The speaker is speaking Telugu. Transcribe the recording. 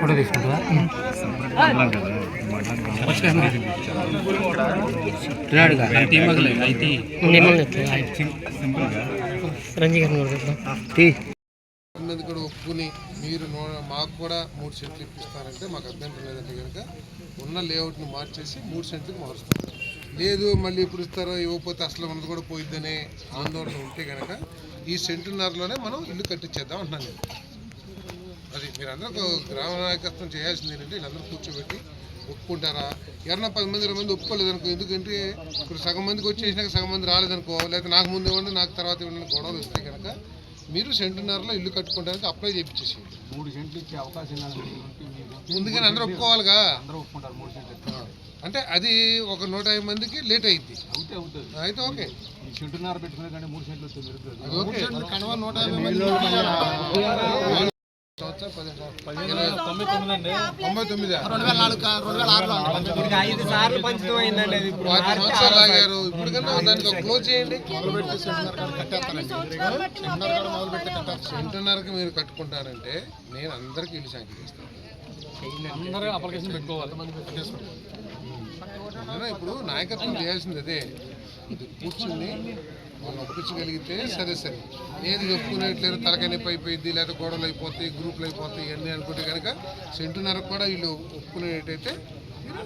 ఫోటో తీసుకుంటారా రాడుగా కూడా ఒప్పుకుని మీరు మాకు కూడా మూడు సెంట్లు ఇప్పిస్తారంటే మాకు అభ్యంతరం లేదంటే కనుక ఉన్న లేఅవుట్ని మార్చేసి మూడు సెంట్లకు మారుస్తాం లేదు మళ్ళీ ఇప్పుడు ఇస్తారో ఇవ్వకపోతే అసలు ఉన్నది కూడా పోయిద్దనే ఆందోళన ఉంటే కనుక ఈ సెంటున్నరలోనే మనం ఇల్లు కట్టించేద్దాం అంటున్నాను నేను అది మీరందరూ గ్రామ నాయకత్వం చేయాల్సింది ఏంటంటే వీళ్ళందరూ కూర్చోబెట్టి ఒప్పుకుంటారా ఎవరన్నా పది మంది ఇరవై మంది ఒప్పుకోలేదు అనుకో ఎందుకంటే ఇప్పుడు సగం మందికి వచ్చేసినాక సగం మంది రాలేదనుకో లేకపోతే నాకు ముందు ఇవ్వండి నాకు తర్వాత ఇవ్వండి గొడవలు వస్తాయి కనుక మీరు సెంటున్నరలో ఇల్లు కట్టుకోవడానికి అప్లై చేయించేసేయండి మూడు సెంట్లు ఇచ్చే అవకాశం. ముందుగానే అందరూ ఒప్పుకోవాలిగా అందరూ ఒప్పుకుంటారు. అంటే అది ఒక నూట యాభై మందికి లేట్ అయింది అయితే ఓకే. ఈ సెంటున్నర పెట్టుకునే కంటే మూడు సెంట్లు వస్తుంది. తొంభై తొమ్మిదా అది ఇప్పుడు కన్నా దానికి క్లోజ్ చేయండి. మీరు కట్టుకుంటారంటే నేను అందరికి ఇల్లు శాంక్షన్ చేస్తాను. అందరూ అప్లికేషన్ పెట్టుకోవాలి. ఏదైనా ఇప్పుడు నాయకత్వం చేయాల్సింది అదే. కూర్చుని వాళ్ళు ఒప్పించగలిగితే సరే సరే. ఏది చెప్పుకునేట్లేదు తలకాయ నొప్పి అయిపోయింది లేదా గొడవలు అయిపోతాయి గ్రూపులు అయిపోతాయి ఇవన్నీ అనుకుంటే కనుక సెంటున్నరకు కూడా వీళ్ళు ఒప్పుకునేటైతే మీరు